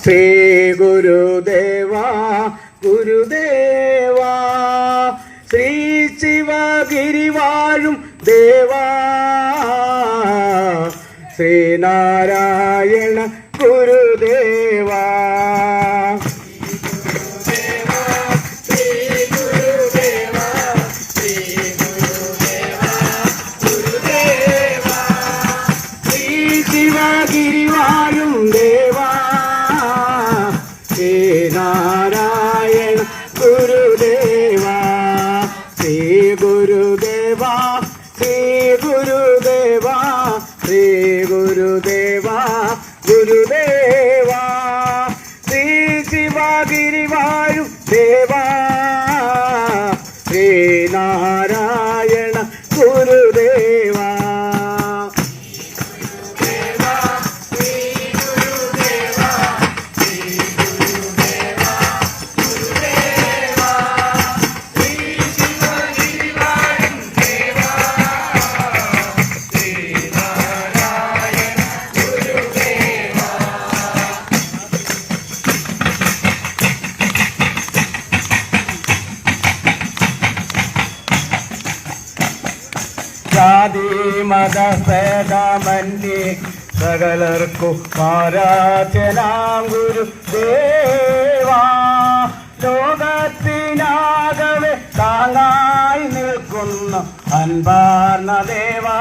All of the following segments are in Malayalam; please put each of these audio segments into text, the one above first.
ശ്രീ ഗുരുദേവ ഗുരുദേവ. ശ്രീ ശിവഗിരി വാഴും ദേവാ ശ്രീനാരായണ ജാതി മത ഭേദമന്യേ സകലർക്കു പാരാചനാം ഗുരു ദേവാ താങ്ങായി നിൽക്കുന്ന അൻപാർന്ന ദേവാ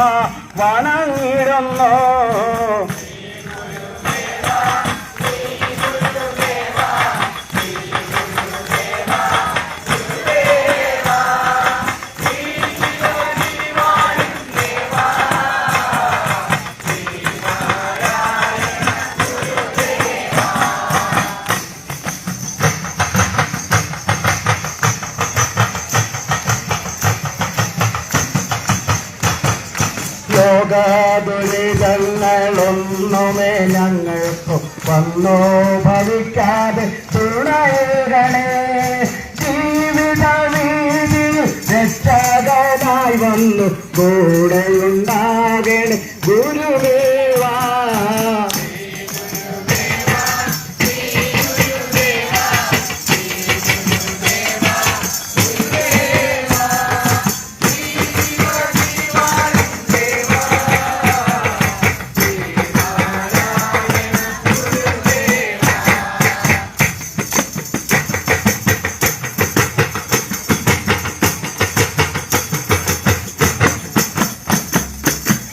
ലോകദുരിതങ്ങളൊന്നുമേ ഞങ്ങൾക്ക് വന്നോ ഭവിക്കാതെ തുണയണേ ജീവിത വീതിയിൽ രക്ഷകനായി വന്നു. കൂടെയുണ്ടാകണേ. ഗുരുദേവാ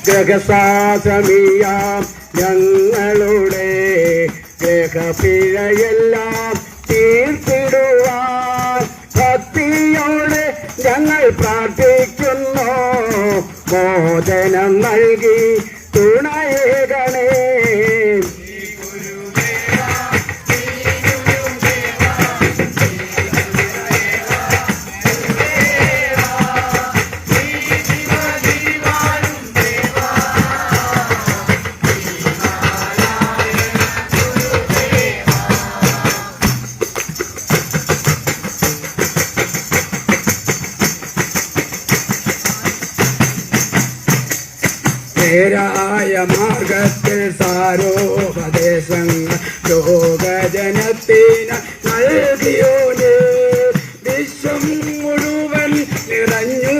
ഗ്രഹസാസമിയാം ഞങ്ങളുടെ ഗ്രഹപിഴയെല്ലാം തീർത്തിടുവാൻ ഭക്തിയോടെ ഞങ്ങൾ പ്രാർത്ഥിക്കുന്നു. മോചനം നൽകി തുണയേകണേ നേരായ മാർഗത്തിൽ സാരോപദേശങ്ങൾ ലോകജനത്തിന് നൽകിയോന്. വിശ്വം മുഴുവൻ നിറഞ്ഞു